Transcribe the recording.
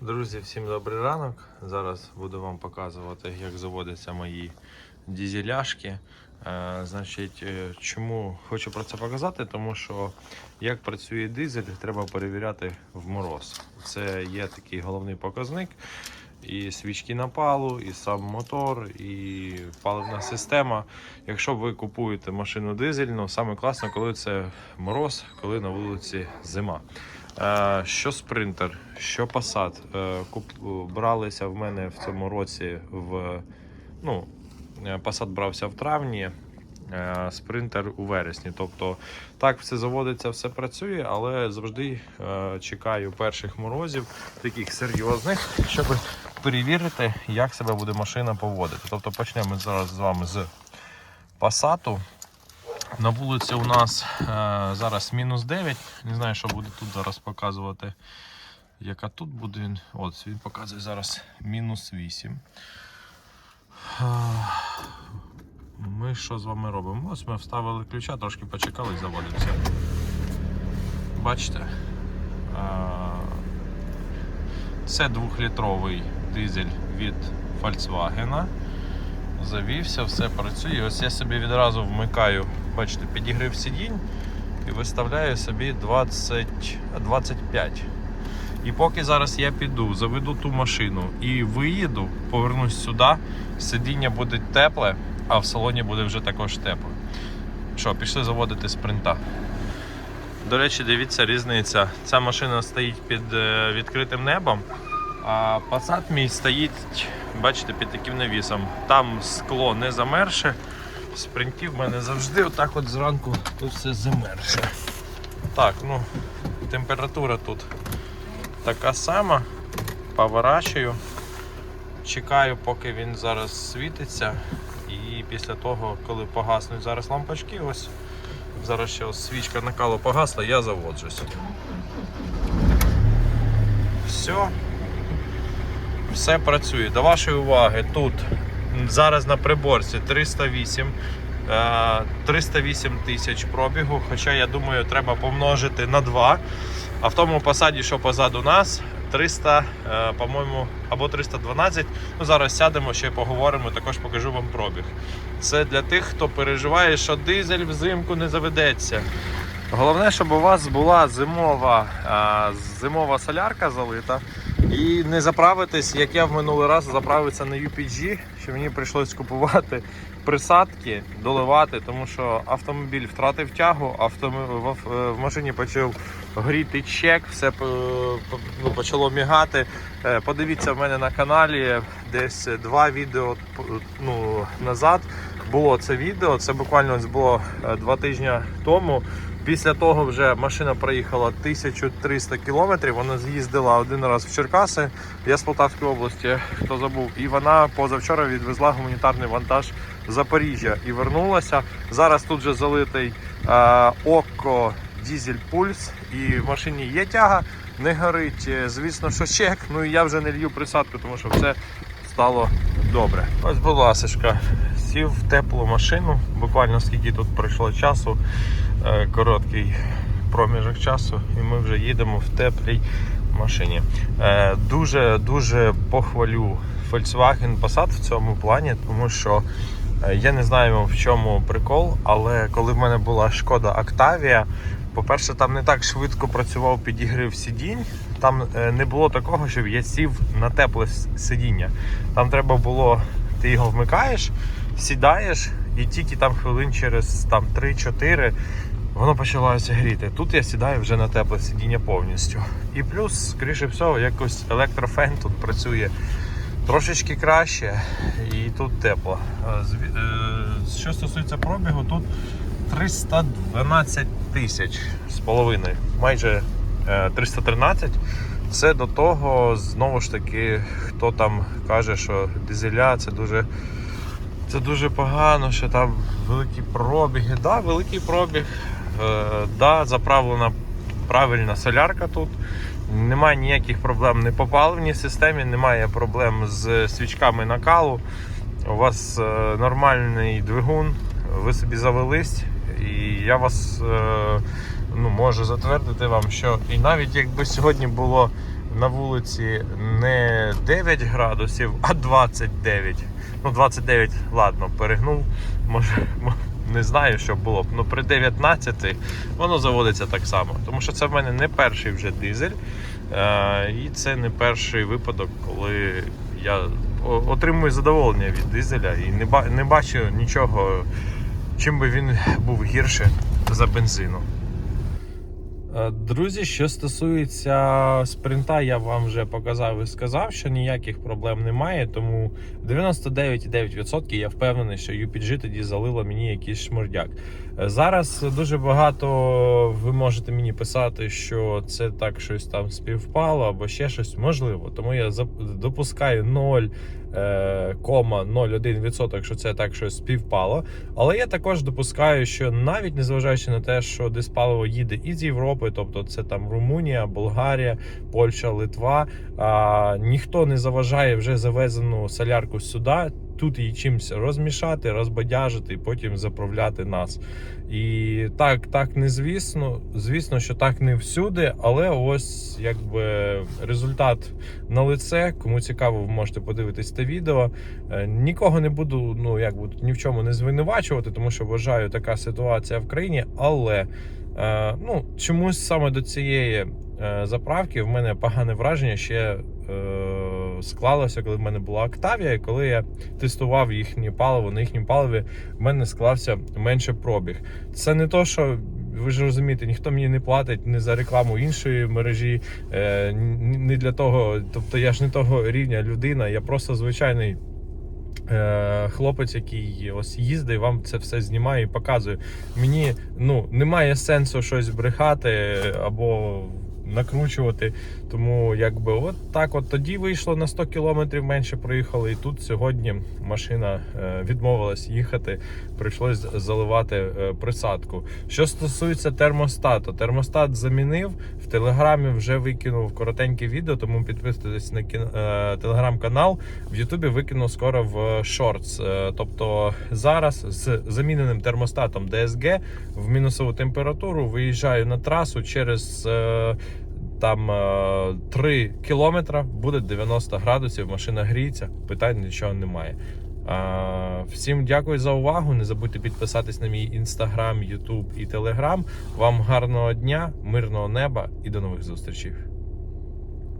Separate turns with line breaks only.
Друзі, всім добрий ранок. Зараз буду вам показувати, як заводяться мої дізеляшки. Е, значить, е, чому хочу про це показати? Тому що як працює дизель, треба перевіряти в мороз. Це є такий головний показник. І свічки напалу, і сам мотор, і паливна система. Якщо ви купуєте машину дизельну, саме класно, коли це мороз, коли на вулиці зима. Е, Що спринтер, що Passat, е, бралися в мене в цьому році в ну, е, Passat брався в травні, спринтер у вересні. Тобто так все заводиться, все працює, але завжди чекаю перших морозів, таких серйозних, щоб перевірити, як себе буде машина поводити. Тобто почнемо зараз з вами з Passat. На вулиці у нас е, зараз мінус 9. Не знаю, що буде тут зараз показувати. Яка тут буде він? От він показує зараз мінус 8. Е, Ми що з вами робимо? Ось ми вставили ключа, трошки почекали і заводимося. Бачите? Е, Це двохлітровий дизель від Volkswagen. Завівся, все працює. Ось я собі відразу вмикаю, бачите, підігрів сидінь і виставляю собі 20, 25. І поки зараз я піду, заведу ту машину і виїду, повернусь сюди, сидіння буде тепле, а в салоні буде вже також тепло. Що, пішли заводити спринта. До речі, дивіться, різниця. Ця машина стоїть під е, відкритим небом, а Passat мій стоїть, бачите, під таким навісом. Там скло не замерше. В спринті в мене завжди отак от зранку тут все замерше. Так, ну, температура тут така сама. Поворачую. Чекаю, поки він зараз світиться. І після того, коли погаснуть зараз лампочки, ось зараз ще ось свічка накалу погасла, я заводжусь. Все. Все працює. До вашої уваги, тут зараз на приборці 308. е, 308 тисяч пробігу, хоча я думаю, треба помножити на 2. А в тому посаді, що позаду нас, 300, е, по-моєму, або 312. Ну, зараз сядемо, ще поговоримо, також покажу вам пробіг. Це для тих, хто переживає, що дизель взимку не заведеться. Головне, щоб у вас була зимова, зимова солярка залита. І не заправитись, як я в минулий раз заправився на UPG, що мені прийшлось купувати присадки, доливати, тому що автомобіль втратив тягу, автомобіль в, машині почав горіти чек, все по- ну, почало мігати. Е, Подивіться в мене на каналі десь два відео ну, назад було це відео. Це буквально ось було е, два тижні тому. Після того вже машина проїхала 1300 кілометрів. Вона з'їздила один раз в Черкаси. Я з Полтавської області, хто забув. І вона позавчора відвезла гуманітарний вантаж Запоріжжя і вернулася. Зараз тут вже залитий е, око дізель пульс, і в машині є тяга, не горить. Е, Звісно, що чек. Ну і я вже не лью присадку, тому що все стало добре. Ось, будь ласка, сів в теплу машину. Буквально скільки тут пройшло часу, е, короткий проміжок часу, і ми вже їдемо в теплій машині. Е, Дуже дуже похвалю Volkswagen Passat в цьому плані, тому що е, я не знаю в чому прикол, але коли в мене була шкода Octavia, по-перше, там не так швидко працював підігрів сидінь. Там е, не було такого, щоб я сів на тепле сидіння. Там треба було, ти його вмикаєш, сідаєш, і тільки там хвилин через там, 3-4 воно почалося гріти. Тут я сідаю вже на тепле сидіння повністю. І плюс, скоріше всього, якось електрофен тут працює трошечки краще і тут тепло. Е, е, Що стосується пробігу, тут 312 тисяч з половиною, майже е, 313. Це до того, знову ж таки, хто там каже, що дизеля це дуже, це дуже погано, що там великі пробіги. Да, великий пробіг, е, да, заправлена правильна солярка тут. Немає ніяких проблем не по паливній системі, немає проблем з свічками накалу. У вас е, нормальний двигун, ви собі завелись, і я вас е, ну, можу затвердити вам, що і навіть якби сьогодні було на вулиці не 9 градусів, а 29. Ну, 29, ладно, перегнув. Може, не знаю, що було б. Ну при 19 воно заводиться так само. Тому що це в мене не перший вже дизель. Е, і це не перший випадок, коли я отримую задоволення від дизеля і не, ба- не бачу нічого, чим би він був гірше за бензину. Е, Друзі, що стосується спринта, я вам вже показав і сказав, що ніяких проблем немає. Тому 99,9% я впевнений, що UPG тоді залило мені якийсь шмурдяк. Е, Зараз дуже багато ви можете мені писати, що це так щось там співпало або ще щось можливо. Тому я допускаю 0,01%, що це так щось співпало. Але я також допускаю, що навіть незважаючи на те, що диспаливо їде із Європи, тобто це там Румунія, Болгарія, Польща, Литва, а, ніхто не заважає вже завезену солярку сюди. Тут її чимось розмішати, розбадяжити і потім заправляти нас. І так, так не звісно. Звісно, що так не всюди, але ось якби результат на лице. Кому цікаво, ви можете подивитись це відео. Е, Нікого не буду, ну як би, ні в чому не звинувачувати, тому що вважаю така ситуація в країні. Але е, ну, чомусь саме до цієї е, заправки в мене погане враження ще склалося, коли в мене була Октавія, і коли я тестував їхнє паливо, на їхньому паливі в мене склався менше пробіг. Це не то, що. Ви ж розумієте, ніхто мені не платить ні за рекламу іншої мережі, не для того. Тобто я ж не того рівня людина, я просто звичайний хлопець, який ось їздить, вам це все знімає і показує. Мені ну немає сенсу щось брехати або накручувати. Тому якби от так от тоді вийшло на 100 кілометрів менше проїхали, і тут сьогодні машина е, відмовилась їхати. Прийшлось заливати е, присадку. Що стосується термостату, термостат замінив в телеграмі. Вже викинув коротеньке відео, тому підписуйтесь на кін- е, телеграм-канал. В Ютубі викину скоро в шортс. Тобто зараз з заміненим термостатом DSG в мінусову температуру виїжджаю на трасу через. Е, Там е, 3 кілометри буде 90 градусів, машина гріється, питань нічого немає. Е, Всім дякую за увагу. Не забудьте підписатись на мій інстаграм, ютуб і телеграм. Вам гарного дня, мирного неба і до нових зустрічей.